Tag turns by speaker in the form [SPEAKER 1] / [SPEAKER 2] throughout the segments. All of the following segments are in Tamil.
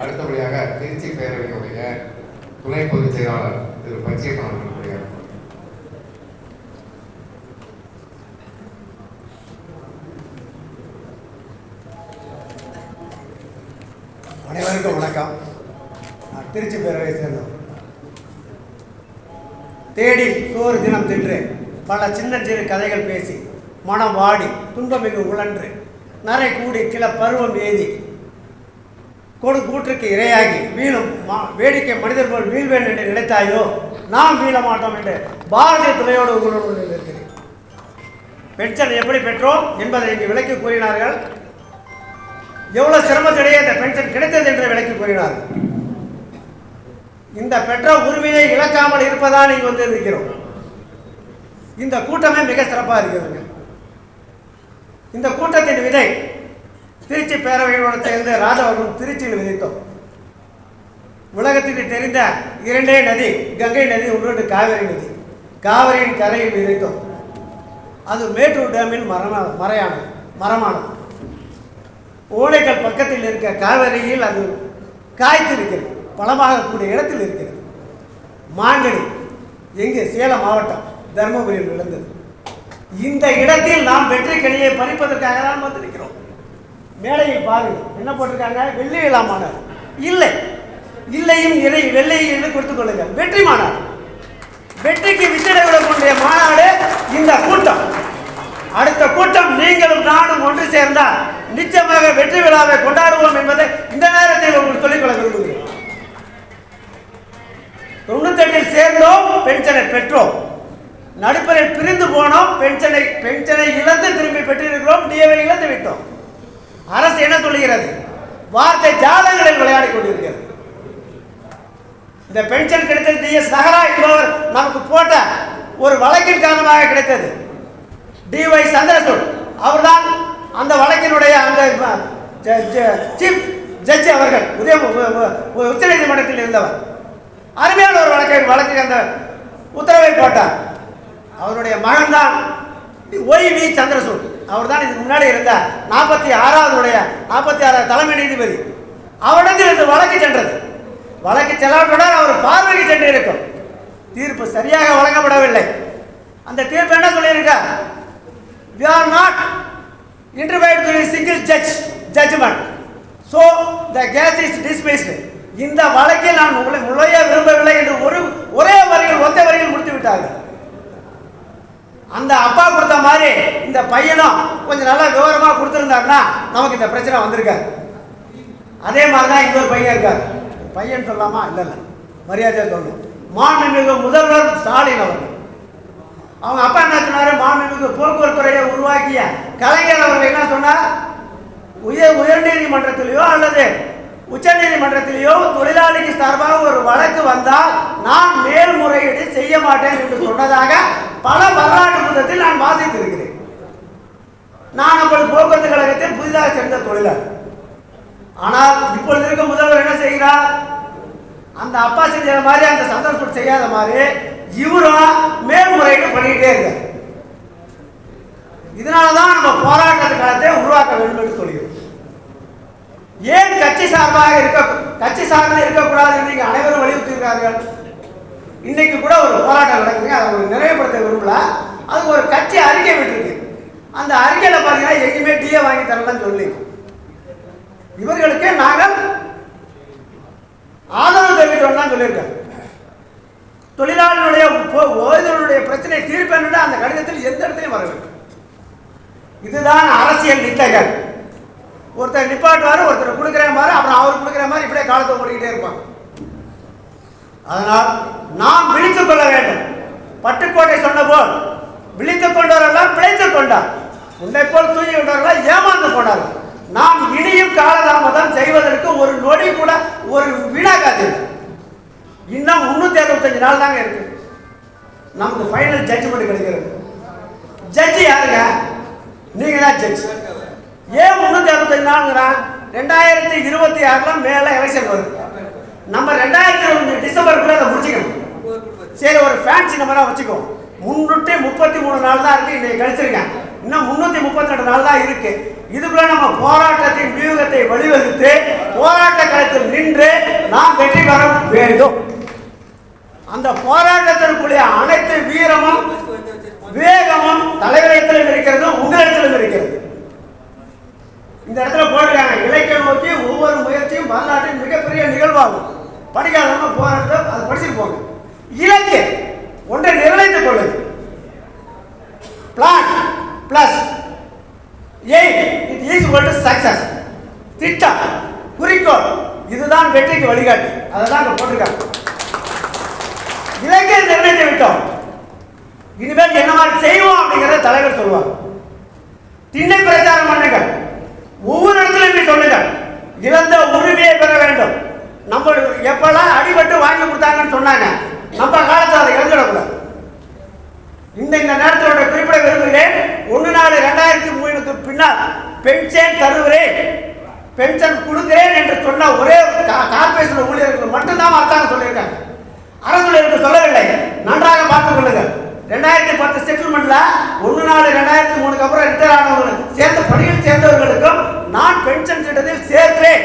[SPEAKER 1] அடுத்தபடியாக திருச்சி பேரவையினுடைய துணை பொதுச் செயலாளர் திரு பச்சையப்பன் அவர்களுடைய
[SPEAKER 2] அனைவருக்கும் வணக்கம். நான் திருச்சி பேரவையை சேர்ந்தோம் தேடி சோறு தினம் தின்று பல சின்ன சிறு கதைகள் பேசி மனம் வாடி துன்பமிகு உழன்று நரை கூடி கிள பருவம் ஏதி கொடு கூற்றுக்கு இரையாகி வீழும் மா- வேடிக்கை மனிதர் போல் வீழ்வேன் என்று நினைத்தாயோ? நாம் வீழ மாட்டோம் என்று பாரதிய துணையோடு உங்களுடன் இருக்கிறேன் பென்ஷன் எப்படி பெற்றோம் என்பதை இங்கு விளக்கி கூறினார்கள். எவ்வளவு சிரமத்திடையே இந்த பென்ஷன் கிடைத்தது என்று விளக்கி கூறினார்கள். இந்த பெற்ற உரிமையை இழக்காமல் இருப்பதா நீங்க வந்து இருக்கிறோம் இந்த கூட்டமே மிக சிறப்பாக இருக்கிறதுங்க. இந்த கூட்டத்தின் விதை திருச்சி பேரவையோடு சேர்ந்து ராஜவர்மன் திருச்சியில் விதித்தோம். உலகத்துக்கு தெரிந்த இரண்டே நதி கங்கை நதி ஒன்று காவிரி நதி. காவிரியின் கரையில் விதைத்தோம். அது மேட்டூர் டேமின் மரண மறையானது மரமானது. ஓடைகள் பக்கத்தில் இருக்க காவிரியில் அது காய்த்திருக்கிறது பலமாகக்கூடிய இடத்தில் இருக்கிறது. மாங்கனி எங்கே? சேலம் மாவட்டம் தருமபுரியில் விழுந்தது. இந்த இடத்தில் நாம் வெற்றி கனியை பறிப்பதற்காக தான் வந்திருக்கிறோம் மேடையை பாருங்கள் என்ன போட்டிருக்காங்க? வெள்ளி விழா மாநாடு இல்லை. இல்லையும் இறை வெள்ளையை என்று கொடுத்துக் கொள்ளுங்கள். வெற்றி மாநாடு வெற்றிக்கு விசிட விடக்கூடிய மாநாடு இந்த கூட்டம். அடுத்த கூட்டம் நீங்களும் நானும் ஒன்று சேர்ந்தால் நிச்சயமாக வெற்றி விழாவை கொண்டாடுவோம் என்பதை இந்த நேரத்தில் உங்களுக்கு சொல்லிக்கொள்ள விரும்புகிறேன். தொண்ணூத்தெட்டில் சேர்ந்தோம் பென்ஷனை பெற்றோம். நடுப்பரை பிரிந்து போனோம் பென்ஷனை பென்ஷனை இழந்து திரும்பி பெற்றிருக்கிறோம் டிஏவை இழந்து விட்டோம். அரசு என்ன சொல்லுகிறது? வார்த்தை ஜாதகங்களில் விளையாடி கொண்டிருக்கிறது. இந்த பென்ஷன் கிடைத்தது டிஎஸ் நகரா என்பவர் நமக்கு போட்ட ஒரு வழக்கின் காரணமாக கிடைத்தது. டிஒய் சந்திரசூட். அவர்தான் அந்த வழக்கினுடைய அந்த சீஃப் ஜட்ஜி அவர்கள் உதய உச்ச நீதிமன்றத்தில் இருந்தவர். அருமையான ஒரு வழக்கை வழக்கு அந்த உத்தரவை போட்டார். அவருடைய மகன் தான் ஒய் வி சந்திரசூட். அவர் தான் இதுக்கு முன்னாடி இருந்தார். நாற்பத்தி ஆறாவது உடைய நாற்பத்தி ஆறாவது தலைமை நீதிபதி. அவரிடத்தில் இந்த வழக்கு சென்றது. வழக்கு செல்லாட்டுடன் அவர் பார்வைக்கு சென்று இருக்கும் தீர்ப்பு சரியாக வழங்கப்படவில்லை. அந்த தீர்ப்பு என்ன சொல்லியிருக்கார்? We are not invited to single judge judgment so the case is dismissed இந்த வழக்கில் நான் உங்களை நுழைய விரும்பவில்லை என்று ஒரு ஒரே வரியில் ஒத்த வரியில் முடித்து விட்டார்கள் அந்த அப்பா கொடுத்த மாதிரி இந்த பையனும் கொஞ்சம் நல்லா விவரமாக கொடுத்துருந்தாருன்னா நமக்கு இந்த பிரச்சனை வந்திருக்காரு அதே மாதிரி தான் இன்னொரு பையன் இருக்கார். பையன் சொல்லாமா? இல்லை இல்லை. மரியாதையாக சொல்லணும். மாண்புமிகு முதல்வர் ஸ்டாலின் அவர்கள். அவங்க அப்பா என்ன சொன்னார்? மாண்புமிகு போக்குவரத்துறையை உருவாக்கிய கலைஞர் அவர்கள் என்ன சொன்னார்? உயர் உயர்நீதிமன்றத்திலேயோ அல்லது உச்சநீதிமன்றத்திலேயோ தொழிலாளிக்கு சார்பாக ஒரு வழக்கு வந்தால் நான் மேல்முறையீடு செய்ய மாட்டேன் என்று சொன்னதாக பல வரலாற்று புத்தகத்தில் நான் வாசித்திருக்கிறேன். நான் அப்பொழுது போக்குவரத்து கழகத்தில் புதிதாக சேர்ந்த தொழிலாளர் ஆனால் இப்பொழுது இருக்க முதல்வர் என்ன செய்கிறார்? அந்த அப்பா செஞ்ச மாதிரி அந்த சந்தர்ப்பம் செய்யாத மாதிரி இவரும் மேல்முறையீடு பண்ணிக்கிட்டே இருக்கார். இதனால தான் நம்ம போராட்ட காலத்தை உருவாக்க வேண்டும் என்று சொல்கிறோம். ஏன் கட்சி சார்பாக இருக்க கட்சி சார்பில் இருக்கக்கூடாது என்று இங்கே அனைவரும் வலியுறுத்துகிறார்கள்? இன்னைக்கு கூட ஒரு போராட்டம் நடக்குதுங்க. அதை ஒரு நிறைவுபடுத்த விரும்பல. அது ஒரு கட்சி அறிக்கை அந்த அறிக்கையில் பார்த்தீங்கன்னா எங்கேயுமே டீயை வாங்கி தரலன்னு சொல்லி. இவர்களுக்கே நாங்கள் ஆதரவு தெரிவித்தோம் தான் சொல்லியிருக்காங்க. தொழிலாளர்களுடைய பொ- பிரச்சனை தீர்ப்பேன் அந்த கடிதத்தில் எந்த இடத்துலையும் வரவில்லை. இதுதான் அரசியல் நித்தைகள். ஒருத்தர் நிப்பாட்டுவார் ஒருத்தர் கொடுக்குற மாதிரி அப்புறம் அவர் கொடுக்குற மாதிரி இப்படியே காலத்தை ஓடிக்கிட்டே இருப்பாங்க. அதனால் நாம் விழித்துக் கொள்ள வேண்டும். பட்டுக்கோட்டை சொன்ன போல் விழித்துக் கொண்டவரெல்லாம் பிழைத்துக் கொண்டார். உன்னை போல் தூங்கி கொண்டவர்கள் ஏமாந்து போனார்கள் நாம் இனியும் காலதாமதம் செய்வதற்கு ஒரு நொடி கூட ஒரு வீணாகாது இன்னும் முன்னூத்தி அறுபத்தஞ்சு நாள் தாங்க இருக்கு. நமக்கு ஃபைனல் ஜட்ஜ்மெண்ட் கிடைக்கிறது. ஜட்ஜி யாருங்க? நீங்க தான் ஜட்ஜ் ஏன் முன்னூற்றி அறுபத்தஞ்சு நாளுங்கிறான் ரெண்டாயிரத்தி இருபத்தி ஆறுல மேல எலெக்ஷன் வருது. நம்ம ரெண்டாயிரத்தி இருபத்தஞ்சு டிசம்பருக்குள்ள அதை முடிச்சுக்கணும். சரி ஒரு ஃபேன்சி நம்பரா வச்சுக்கோ முன்னூற்றி முப்பத்தி மூணு நாள் தான் இருக்கு இன்னைக்கு கழிச்சிருக்கேன். இன்னும் முன்னூத்தி முப்பத்தி ரெண்டு நாள் தான் இருக்கு. இதுக்குள்ள நம்ம போராட்டத்தின் வியூகத்தை வழிவகுத்து போராட்ட களத்தில் நின்று நாம் வெற்றி பெற வேண்டும். அந்த போராட்டத்திற்குரிய அனைத்து வீரமும் வேகமும் தலைவரத்திலும் இருக்கிறது உங்களிடத்திலும் இருக்கிறது. இந்த இடத்துல போட்டிருக்காங்க. இலக்கிய நோக்கி ஒவ்வொரு முயற்சியும் வரலாற்றின் மிகப்பெரிய நிகழ்வாகும். படிக்காதவங்க போராட்டத்தை அதை படிச்சுட்டு போங்க. ஒன்றை நிர்ணயித்து aim it is to success திட்டம் குறிக்கோள். இதுதான் வெற்றிக்கு வழிகாட்டி. அதை தான் அங்கே போட்டிருக்காங்க. இலங்கை நிர்ணயித்து விட்டோம். இனிமேல் என்ன மாதிரி செய்வோம் அப்படிங்கிறத தலைவர் சொல்லுவாங்க திண்ணை பிரச்சாரம் பண்ணுங்க ஒவ்வொரு இடத்துலையும் இப்படி சொல்லுங்கள். இழந்த உரிமையை பெற வேண்டும். நம்ம எப்பெல்லாம் அடிபட்டு வாங்கி கொடுத்தாங்கன்னு சொன்னாங்க நம்ம காலத்தில் அதை இழந்துடக்கூடாது. இந்த இந்த நேரத்தோட குறிப்பிட விரும்புகிறேன். ஒன்று நாலு ரெண்டாயிரத்தி மூணுக்கு பின்னால் பென்ஷன் தருகிறேன். பென்ஷன் கொடுக்கிறேன் என்று சொன்ன ஒரே ஒரு ஊழியர்கள் மட்டும்தான் அரசாங்கம் சொல்லியிருக்காங்க. அரசு ஊழியர்கள் சொல்லவில்லை. நன்றாக பார்த்துக் கொள்ளுங்கள். ரெண்டாயிரத்தி பத்து செட்டில்மெண்ட்ல ஒன்று நாலு ரெண்டாயிரத்தி மூணுக்கு அப்புறம் ரிட்டையர் ஆனவர்கள் சேர்ந்த பணியில் சேர்ந்தவர்களுக்கும் நான் பென்ஷன் திட்டத்தில் சேர்க்கிறேன்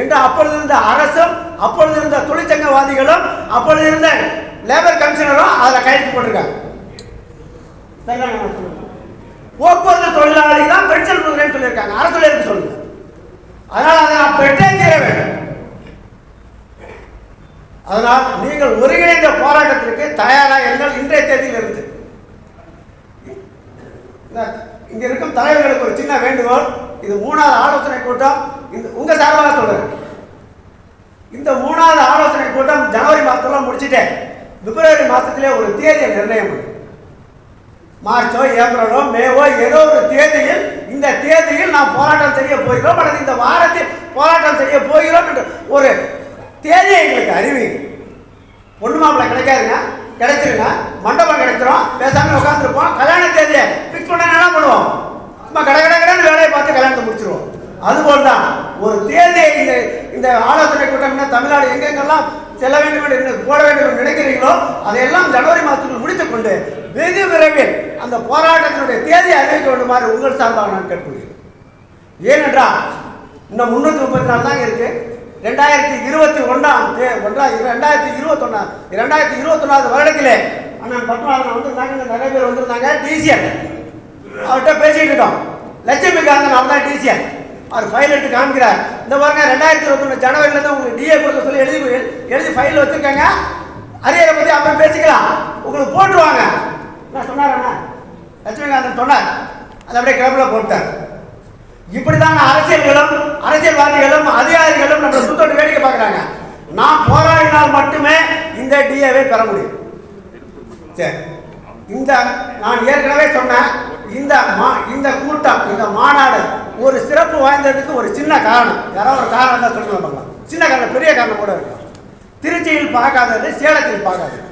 [SPEAKER 2] என்று அப்பொழுது இருந்த அரசும் அப்பொழுது இருந்த தொழிற்சங்கவாதிகளும் அப்பொழுது இருந்த லேபர் கமிஷனரும் அதில் கையெழுத்து போட்டிருக்காங்க. போக்குவரத்து தொழிலாளி தான் பென்ஷன் கொடுக்குறேன்னு சொல்லியிருக்காங்க. அரசு ஊழியருக்கு சொல்லுங்க அதனால் அதை நான் பெற்றே தீர வேண்டும். அதனால் நீங்கள் ஒருங்கிணைந்த போராட்டத்திற்கு தயாராக இருந்தால் இன்றைய தேதியில் இருந்து இங்க இருக்கும் தலைவர்களுக்கு ஒரு சின்ன வேண்டுகோள். இது மூணாவது ஆலோசனை கூட்டம். இந்த உங்க சார்பாக சொல்றேன். இந்த மூணாவது ஆலோசனை கூட்டம் ஜனவரி மாசத்துல முடிச்சுட்டேன். பிப்ரவரி மாசத்திலே ஒரு தேதியை நிர்ணயம் பண்ணு. மார்ச்சோ ஏப்ரலோ மேவோ ஏதோ ஒரு தேதியில் இந்த தேதியில் நாம் போராட்டம் செய்ய போகிறோம். அல்லது இந்த வாரத்தில் போராட்டம் செய்ய போகிறோம் என்று ஒரு தேதியை எங்களுக்கு அறிவிங்க. பொண்ணு மாப்பிள்ளை கிடைக்காதுங்க. கிடைச்சிருங்க. மண்டபம் கிடைச்சிரும். பேசாமல் உட்காந்துருப்போம் கல்யாண தேதியை ஃபிக்ஸ் பண்ண என்ன பண்ணுவோம்? சும்மா கடை கடை கடைன்னு வேலையை பார்த்து கல்யாணத்தை முடிச்சிருவோம். அதுபோல் தான் ஒரு தேதியை இந்த இந்த ஆலோசனை கூட்டம்னா தமிழ்நாடு எங்கெங்கெல்லாம் செல்ல வேண்டும் என்று போட வேண்டும் என்று நினைக்கிறீங்களோ அதையெல்லாம் ஜனவரி மாதத்துக்கு முடித்துக்கொண்டு வெகு விரைவில் அந்த போராட்டத்தினுடைய தேதியை அறிவிக்க வேண்டுமாறு உங்கள் சார்பாக நான் கேட்டுக்கொள்கிறேன். ஏனென்றால் இன்னும் முன்னூற்றி முப்பத்தி நாலு தாங்க இருக்கு. ரெண்டாயிரத்தி இருபத்தி ஒன்றாம் தே ஒன்றா ரெண்டாயிரத்தி இருபத்தொன்னா ரெண்டாயிரத்தி இருபத்தொன்னாவது வருடத்திலே அண்ணன் பத்மநாதன் வந்திருந்தாங்க நிறைய பேர் வந்திருந்தாங்க. டிசிஎன் அவர்கிட்ட பேசிட்டு இருக்கோம். லட்சுமிகாந்தன் அவர் தான் டிசிஎன் அவர் ஃபைல் எடுத்து காமிக்கிறார் இந்த பாருங்க ரெண்டாயிரத்தி இருபத்தொன்று ஜனவரிலேருந்து உங்களுக்கு டிஏ கொடுக்க சொல்லி எழுதி எழுதி ஃபைல் வச்சுருக்காங்க. அரியரை பற்றி அப்புறம் பேசிக்கலாம். உங்களுக்கு போட்டுருவாங்க. நான் சொன்னாரண்ணா லட்சுமிகாந்தன் சொன்னார். அதை அப்படியே கிளப்பில் போட்டார். இப்படிதான் அரசியல்களும் அரசியல்வாதிகளும் அதிகாரிகளும் நம்ம சுத்தோட்டு வேடிக்கை பார்க்குறாங்க. நான் போராடினால் மட்டுமே இந்த டிஏவை பெற முடியும். சரி இந்த நான் ஏற்கனவே சொன்னேன் இந்த மா இந்த கூட்டம் இந்த மாநாடு ஒரு சிறப்பு வாய்ந்ததுக்கு ஒரு சின்ன காரணம். யாராவது ஒரு காரணம் தான் சொல்லுங்க பார்க்கலாம். சின்ன காரணம் பெரிய காரணம் கூட இருக்கும் திருச்சியில் பார்க்காதது சேலத்தில் பார்க்காதது.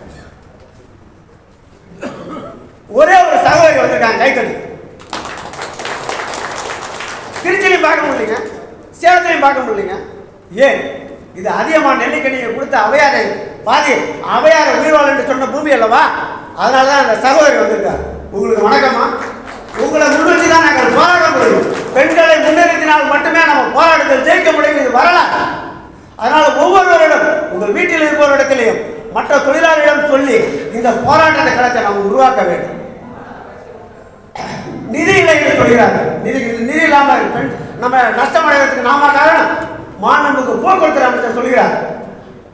[SPEAKER 2] ஒரே ஒரு சகோதரி வந்திருக்காங்க கைத்தடி திருச்சிலையும் பார்க்க முடியலைங்க சேலத்திலையும் பார்க்க முடியலைங்க. ஏன்? இது அதிகமாக நெல்லிக்கணியை கொடுத்த அவையாரை பாதி அவையாரை உயிர்வாழ் என்று சொன்ன பூமி அல்லவா? அதனால தான் அந்த சகோதரி வந்திருக்கார். உங்களுக்கு வணக்கமா உங்களை முன்னிறுத்தி தான் நாங்கள் போராட முடியும். பெண்களை முன்னிறுத்தினால் மட்டுமே நம்ம போராட்டத்தில் ஜெயிக்க முடியும். இது வரலாறு அதனால் ஒவ்வொருவரிடம் உங்கள் வீட்டில் இருப்பவரிடத்திலையும் மற்ற தொழிலாளர்களிடம் சொல்லி இந்த போராட்டத்தை களத்தை நாம் உருவாக்க வேண்டும். நிதி இல்லை என்று சொல்கிறார்கள். நிதி நிதி இல்லாமல் நம்ம நஷ்டம் அடைவதற்கு நாம காரணம்? மாநிலத்துக்கு போக்குவரத்து அமைச்சர் சொல்கிறார்.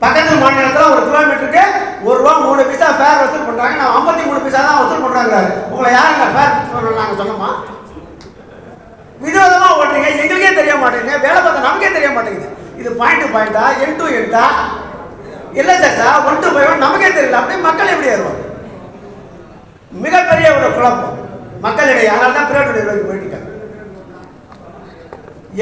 [SPEAKER 2] பக்கத்து மாநிலத்தில் ஒரு கிலோமீட்டருக்கு ஒரு ரூபா மூணு பைசா ஃபேர் வசூல் பண்ணுறாங்க நான் ஐம்பத்தி மூணு பைசா தான் வசூல் பண்ணுறாங்க உங்களை யாருங்க ஃபேர் ஃபிக்ஸ் பண்ண நாங்கள் சொன்னோமா விதவிதமாக ஓட்டுறீங்க. எங்களுக்கே தெரிய மாட்டேங்குது. வேலை பார்த்தா நமக்கே தெரிய மாட்டேங்குது. இது பாயிண்ட் டு பாயிண்டா என் டு என்டா இல்லை சார்டா ஒன் டு ஃபைவ் நமக்கே தெரியல. அப்படியே மக்கள் எப்படி ஏறுவாங்க? மிகப்பெரிய ஒரு குழப்பம். மக்களிடையே. அதனால தான் பிரைவேட் நிறுவனம் போயிட்டு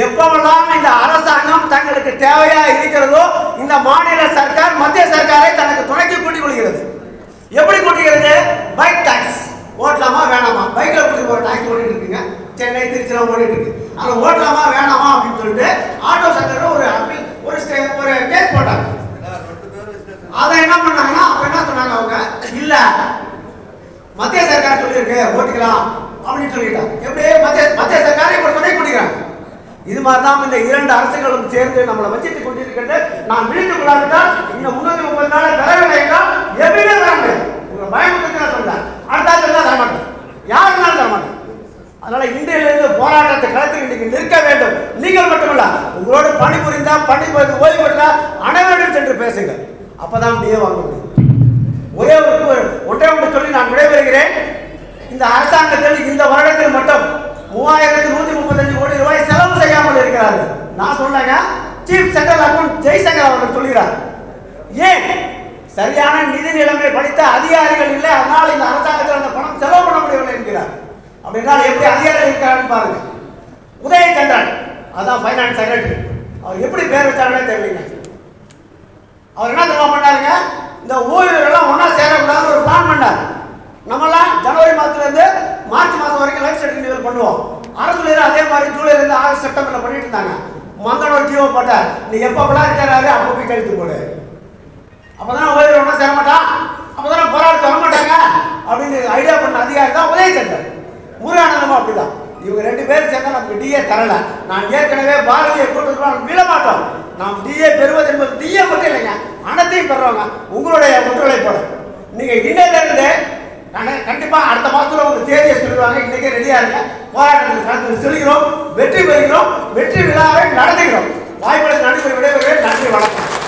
[SPEAKER 2] எப்பவெல்லாம் இந்த அரசாங்கம் தங்களுக்கு தேவையா இருக்கிறதோ இந்த மாநில சர்க்கார் மத்திய சர்க்காரை தனக்கு துணைக்கு கூட்டிக் கொள்கிறது. எப்படி கூட்டுகிறது? பைக் டாக்ஸ் ஓட்டலாமா வேணாமா? பைக்கில் கூட்டி ஒரு டாக்ஸ் ஓடிட்டு இருக்குங்க. சென்னை திருச்சிலாம் ஓடிட்டு இருக்கு அதை ஓட்டலாமா வேணாமா அப்படின்னு சொல்லிட்டு ஆட்டோ சங்கர் ஒரு அப்பீல் ஒரு ஸ்டே ஒரு கேஸ் போட்டாங்க. அதை என்ன பண்ணாங்கன்னா அப்ப என்ன சொன்னாங்க அவங்க? இல்லை மத்திய சர்க்கார் சொல்லியிருக்கு ஓட்டிக்கலாம் அப்படின்னு சொல்லிட்டாங்க. எப்படி? மத்திய மத்திய சர்க்காரை இப்போ துணை பண்ணிக்கிறாங்க இது மாதிரி தான் இந்த இரண்டு அரசுகளும் சேர்ந்து நம்மளை வச்சிட்டு கொண்டிருக்கிறது. நான் விழித்துக் கொள்ளாவிட்டால் இந்த முன்னூத்தி முப்பது நாள் தரவில்லை என்றால் எப்பயுமே தர முடியாது உங்க பயமுறுத்தி நான் சொல்றேன். அடுத்த ஆண்டு தான் தரமாட்டேன் யாருனாலும் தரமாட்டேன். அதனால இன்றையிலிருந்து போராட்டத்தை களத்தில் இன்றைக்கு நிற்க வேண்டும். நீங்கள் மட்டுமல்ல உங்களோடு பணிபுரிந்தா பணிபுரிந்து ஓய்வு பெற்றா அனைவரிடம் சென்று பேசுங்கள். அப்பதான் டிஏ முடியும் ஒரே ஒரு ஒரு- ஒன்றே ஒன்று சொல்லி நான் விடைபெறுகிறேன் இந்த அரசாங்கத்தில் இந்த வருடத்தில் மட்டும் மூவாயிரத்தி நூத்தி முப்பத்தஞ்சு கோடி ரூபாய் செலவு செய்யாமல் இருக்கிறார்கள் நான் சீஃப் சென்ட்ரல் அக்கௌண்ட் ஜெய்சங்கர் அவர்கள் சொல்கிறார். ஏன்? சரியான நிதி நிலைமை படித்த அதிகாரிகள் இல்லை அதனால் இந்த அரசாங்கத்தில் அந்த பணம் செலவு பண்ண முடியவில்லை என்கிறார். அப்படின்னால் எப்படி அதிகாரிகள் இருக்கிறான்னு பாருங்க. உதயச்சந்திரன் அதான் ஃபைனான்ஸ் செக்ரட்டரி அவர் எப்படி பேர் வச்சாருன்னே தெரியலங்க. அவர் என்ன தெரியுமா பண்ணாருங்க? இந்த ஊழியர்கள்லாம் ஒன்றா சேரக்கூடாதுன்னு ஒரு பிளான் பண்ணார். நம்மளாம் ஜனவரி மாதத்துலேருந்து மார்ச் மாதம் வரைக்கும் லைஃப் சர்டிஃபிகேட் பண்ணுவோம். அரசுல அதே மாதிரி ஜூலைலேருந்து ஆகஸ்ட் செப்டம்பரில் பண்ணிட்டு இருந்தாங்க. மந்தன் ஜீவ போட்டார். நீ எப்போ பிளான் அப்போ போய் கழித்து போடு. அப்போதானே உதவி ஒன்றா சேர மாட்டான் அப்போதானே போராட்டத்து வர மாட்டாங்க? அப்படின்னு ஐடியா பண்ண அதிகாரி தான் உதவி உதயச்சந்திரன் முருகானந்தமும் அப்படிதான். இவங்க ரெண்டு பேரும் சேர்ந்தா நமக்கு டிஏ தரல. நான் ஏற்கனவே பாரதியை கூட்டத்தில் விட மாட்டோம். நாம் டிஏ பெறுவது என்பது டிஏ மட்டும் இல்லைங்க. அனைத்தையும் பெறுவாங்க உங்களுடைய ஒத்துழைப்போட. நீங்கள் இன்னையிலிருந்து நாங்கள் கண்டிப்பாக அடுத்த மாதத்தில் ஒரு தேதியை சொல்லுவாங்க இன்றைக்கே ரெடியாக இருங்க. போராட்டத்தில் களத்தில் செல்கிறோம் வெற்றி பெறுகிறோம். வெற்றி விழாவை நடத்துகிறோம். வாய்ப்புகளுக்கு நன்றி விடைபெறுகிறேன். நன்றி வணக்கம்.